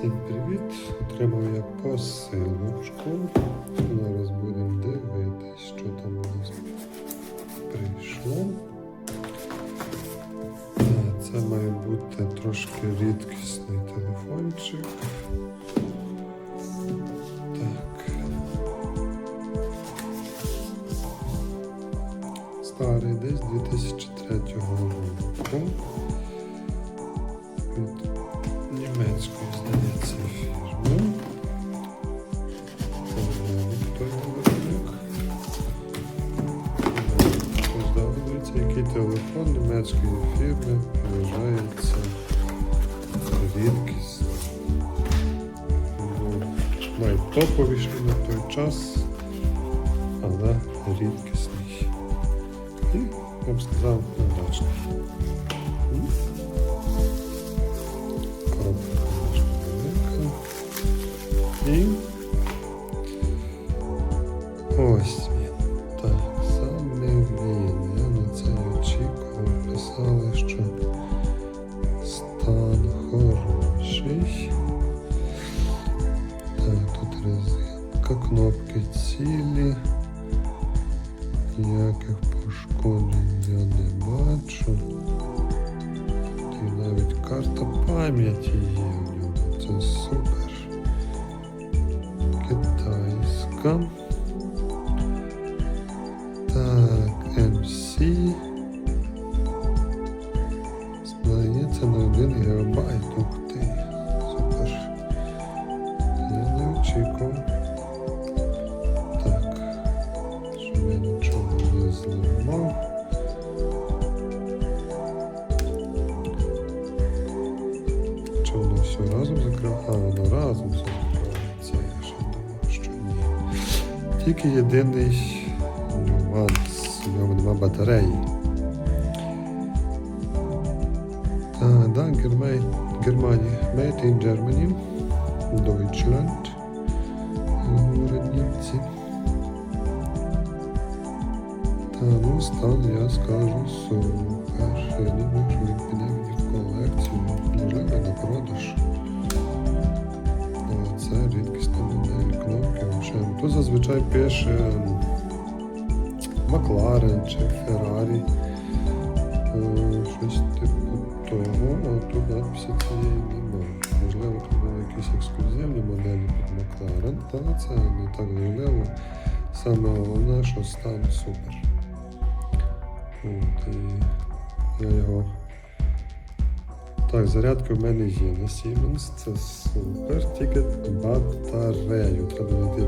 Всім привіт! Отримав я посилочку. Зараз будемо дивитись, що там у нас прийшло. Це має бути трошки рідкісний телефончик. Так. Старий десь 2003 року. Який телефон німецької фірми вважається рідкісним. Ну, Найтоповіший на той час, але рідкісний. І, я б сказав, удачний. Коробка велика. І ось що стан хороший. Так, тут резинка, кнопки цілі. Ніяких пошкоджень я не бачу. І навіть карта пам'яті є в ньому. Це супер. Китайська. Все разом закриває? А, воно разом закривається. Я ще думав, що ні. Тільки єдиний нюанс, у ньому нема батареї. А, да, Гермай. Made in Germany. Deutschland. Говорять німці. Та ну стан, я скажу, супер. Я думаю, що він піде в колекцію. Можливо, на продаж. Тут зазвичай пише Макларен чи Феррарі. Е, Щось типу того, а тут надписи цієї немає. Можливо, тут були якісь ексклюзивні моделі під Макларен, але це не так важливо. Саме головне, що стан супер. От, і я його. Так, зарядка в мене є на Siemens, це супер. Тільки батарею. Треба знайти